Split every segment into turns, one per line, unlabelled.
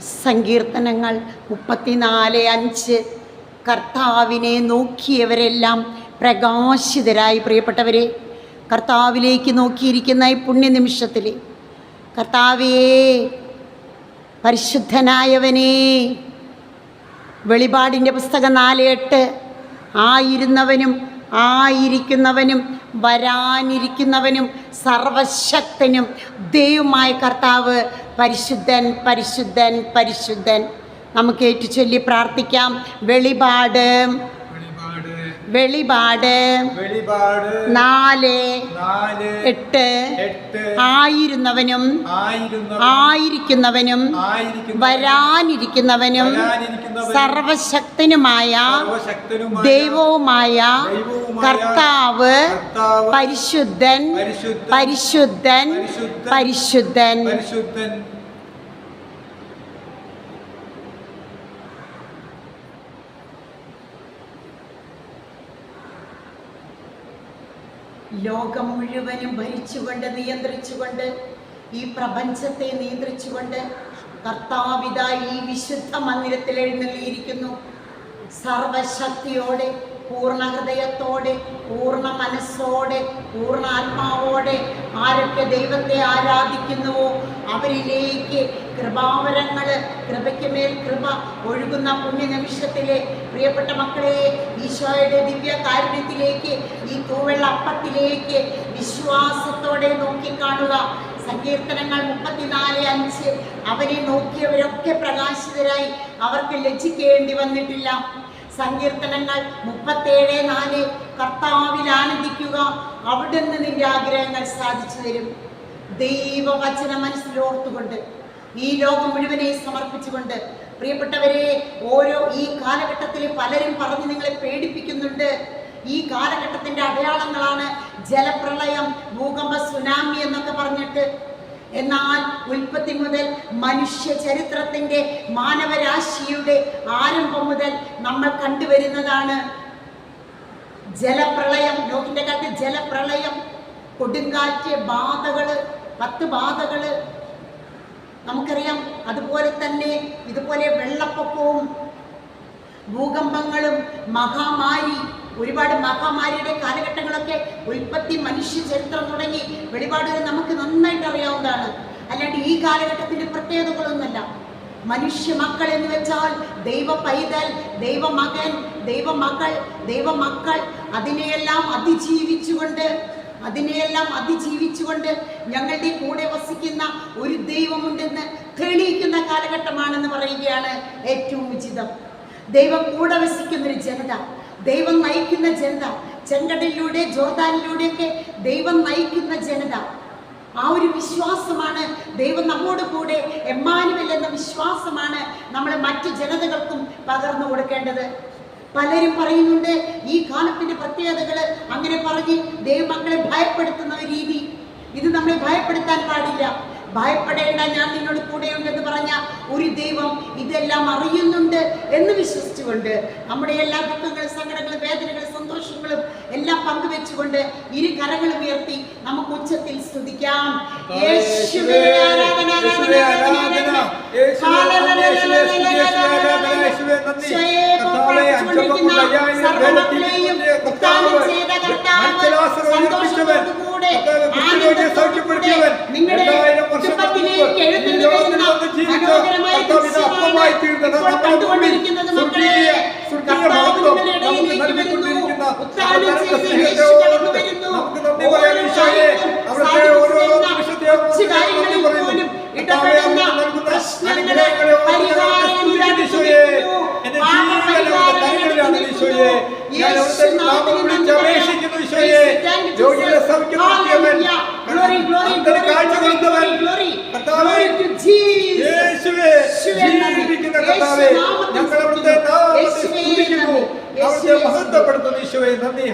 സങ്കീർത്തനങ്ങൾ മുപ്പത്തിനാല് അഞ്ച്. കർത്താവിനെ നോക്കിയവരെല്ലാം പ്രകാശിതരായി. പ്രിയപ്പെട്ടവരെ കർത്താവിലേക്ക് നോക്കിയിരിക്കുന്ന ഈ പുണ്യനിമിഷത്തിൽ കർത്താവേ പരിശുദ്ധനായവനേ വെളിപാടിന്റെ പുസ്തകം നാല് എട്ട്. ആയിരുന്നവനും ആയിരിക്കുന്നവനും വരാനിരിക്കുന്നവനും സർവശക്തനും ദൈവമായ കർത്താവ് പരിശുദ്ധൻ പരിശുദ്ധൻ പരിശുദ്ധൻ. നമുക്ക് ഏറ്റുചൊല്ലി പ്രാർത്ഥിക്കാം. വെളിപാട്.
വെളിപാട്.
നാല്.
നാല്.
എട്ട്.
എട്ട്.
ആയിരുന്നവനും
ആയിരുന്ന
ആയിരിക്കുന്നവനും വരാനിരിക്കുന്നവനും സർവശക്തനുമായ ദൈവവുമായ കർത്താവ്
കർത്താവ്
പരിശുദ്ധൻ
പരിശുദ്ധൻ
പരിശുദ്ധൻ ലോകം മുഴുവനും ഭരിച്ചുകൊണ്ട് നിയന്ത്രിച്ചുകൊണ്ട് ഈ പ്രപഞ്ചത്തെ നിയന്ത്രിച്ചുകൊണ്ട് കർത്താവിത ഈ വിശുദ്ധ മന്ദിരത്തിൽ എഴുന്നള്ളിയിരിക്കുന്നു. സർവശക്തിയോടെ പൂർണ ഹൃദയത്തോടെ പൂർണ മനസ്സോടെ പൂർണ ആത്മാവോടെ ആരൊക്കെ ദൈവത്തെ ആരാധിക്കുന്നുവോ അവരിലേക്ക് കൃപാവരങ്ങൾ കൃപയ്ക്ക് മേൽ കൃപ ഒഴുകുന്ന പുണ്യനിമിഷത്തിലെ പ്രിയപ്പെട്ട മക്കളെ ഈശോയുടെ ദിവ്യ കാരുണ്യത്തിലേക്ക് ഈ തൂവെള്ള അപ്പത്തിലേക്ക് വിശ്വാസത്തോടെ നോക്കിക്കാണുക. സങ്കീർത്തനങ്ങൾ മുപ്പത്തിനാല് അഞ്ച്. അവരെ നോക്കിയവരൊക്കെ പ്രകാശിതരായി. അവർക്ക് ലജ്ജിക്കേണ്ടി വന്നിട്ടില്ല. സങ്കീർത്തനങ്ങൾ മുപ്പത്തേഴ് നാല്. കർത്താവിൽ ആനന്ദിക്കുക. അവിടുന്ന് നിന്റെ ആഗ്രഹങ്ങൾ സാധിച്ചു തരും. ദൈവവചന മനസ്സിലോർത്തുകൊണ്ട് ഈ ലോകം മുഴുവനെ സമർപ്പിച്ചുകൊണ്ട് പ്രിയപ്പെട്ടവരെ ഓരോ ഈ കാലഘട്ടത്തിൽ പലരും പറഞ്ഞ് നിങ്ങളെ പേടിപ്പിക്കുന്നുണ്ട്. ഈ കാലഘട്ടത്തിന്റെ അടയാളങ്ങളാണ് ജലപ്രളയം ഭൂകമ്പ സുനാമി എന്നൊക്കെ പറഞ്ഞിട്ട് എന്നാൽ ഉൽപ്പത്തി മുതൽ മനുഷ്യ ചരിത്രത്തിന്റെ മാനവരാശിയുടെ ആരംഭം മുതൽ നമ്മൾ കണ്ടുവരുന്നതാണ് ജലപ്രളയം നോക്കിന്റെ കാലത്ത് ജലപ്രളയം കൊടുങ്കാറ്റ് ബാധകൾ പത്ത് ബാധകൾ. നമുക്കറിയാം അതുപോലെ തന്നെ ഇതുപോലെ വെള്ളപ്പൊക്കവും ഭൂകമ്പങ്ങളും മഹാമാരി ഒരുപാട് മഹാമാരിയുടെ കാലഘട്ടങ്ങളൊക്കെ ഉൽപ്പത്തി മനുഷ്യ ചരിത്രം തുടങ്ങി വെളിപാടുകൾ നമുക്ക് നന്നായിട്ട് അറിയാവുന്നതാണ്. അല്ലാണ്ട് ഈ കാലഘട്ടത്തിന്റെ പ്രത്യേകതകളൊന്നുമല്ല. മനുഷ്യ മക്കൾ എന്ന് വെച്ചാൽ ദൈവ പൈതൽ ദൈവമകൻ ദൈവമകൾ ദൈവമക്കൾ അതിനെയെല്ലാം അതിജീവിച്ചുകൊണ്ട് അതിനെയെല്ലാം അതിജീവിച്ചുകൊണ്ട് ഞങ്ങളുടെ കൂടെ വസിക്കുന്ന ഒരു ദൈവമുണ്ടെന്ന് തെളിയിക്കുന്ന കാലഘട്ടമാണെന്ന് പറയുകയാണ് ഏറ്റവും ഉചിതം. ദൈവം കൂടെ വസിക്കുന്ന ഒരു ജനത ദൈവം നയിക്കുന്ന ജനത ചെങ്കടലിലൂടെ ജോർദാനിലൂടെയൊക്കെ ദൈവം നയിക്കുന്ന ജനത. ആ ഒരു വിശ്വാസമാണ് ദൈവം നമ്മോട് കൂടെ എമ്മാനുവൽ എന്ന വിശ്വാസമാണ് നമ്മളെ മറ്റ് ജനതകൾക്കും പകർന്നു കൊടുക്കേണ്ടത്. പലരും പറയുന്നുണ്ട് ഈ കാലത്തിന്റെ പ്രത്യേകതകൾ അങ്ങനെ പറഞ്ഞ് ദൈവമക്കളെ ഭയപ്പെടുത്തുന്ന രീതി. ഇത് നമ്മളെ ഭയപ്പെടുത്താൻ പാടില്ല. ഭയപ്പെടേണ്ട ഞാൻ നിന്നോട് കൂടെയുണ്ടെന്ന് പറഞ്ഞ ഒരു ദൈവം ഇതെല്ലാം അറിയുന്നുണ്ട് എന്ന് വിശ്വസിച്ചുകൊണ്ട് നമ്മുടെ എല്ലാ ദുഃഖങ്ങളും എല്ലാം പങ്കുവെച്ചുകൊണ്ട് ഇരു കരങ്ങളും ഉയർത്തി നമുക്ക് ഉച്ചത്തിൽ സ്തുതിക്കാം. യേശുവേ ആരാധന ആരാധന ആരാധന സർവമക്കളെയും ഉത്ഥാനം ചെയ്ത കർത്താവ് സന്തോഷത്തോടുകൂടെ ആനന്ദത്തോടുകൂടെ നിങ്ങളുടെ കുടുംബത്തിലേക്ക് മനോഹരമായ ദൃശ്യമാണ് ഇപ്പോൾ കണ്ടുകൊണ്ടിരിക്കുന്നത് മക്കളെ കർത്താവ് നിങ്ങളുടെ ഇടയിലേക്ക് ഉത്ഥാനം ചെയ്ത് യേശു കടന്നു വരുന്നു ഓരോ കാര്യത്തിലും കൊച്ചു കാര്യങ്ങളിൽ പോലും ഇടപെടുന്ന പ്രശ്നങ്ങളെ പരിഹാരം ലഭിക്കുന്നു
യേശുവേ ജീവിക്കുന്ന കർത്താവേ ഞങ്ങൾ അവിടുത്തെ നാമത്തെ സ്തുതിക്കുന്നു അവിടുത്തെ മഹത്വപ്പെടുത്തുന്നു ഈശോയെ നന്ദി.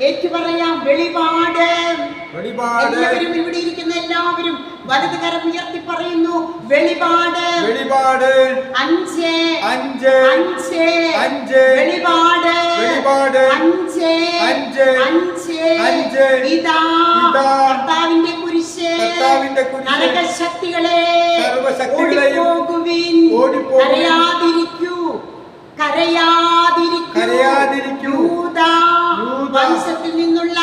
ഏറ്റുപറയാം. വെളിപാട്. എല്ലാവരും ഇവിടെ ഇരിക്കുന്ന എല്ലാവരും വലത് കരം ഉയർത്തി പറയുന്നു വെളിപാട്.
വെളിപാട്.
അഞ്ച്.
അഞ്ച്.
അഞ്ച്.
അഞ്ച്.
വെളിപാട്.
വെളിപാട്.
അഞ്ച്.
അഞ്ച്.
അഞ്ച്.
അഞ്ച്.
ഇതാ. കർത്താവിന്റെ
കർത്താവിന്റെ സർവശക്തികളെയും
ഓടിപ്പോകുവിൻ. കരയാതിരിക്കൂ. കരയാതിരിക്കൂ. വംശത്തിൽ നിന്നുള്ള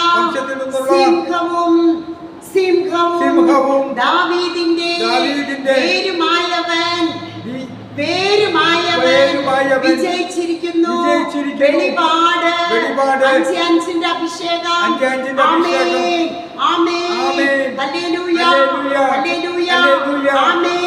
സിംഹവും സിംഹവും ദാവീദിന്റെ പേരുമായവൻ വിജയിച്ചിരിക്കുന്നു. വെളിപാട്.
വെളിപാട്.
അഞ്ച് അഞ്ചിന്റെ അഭിഷേകം.
അഞ്ച്
ഹല്ലേലൂയ
ഹല്ലേലൂയ ആമേൻ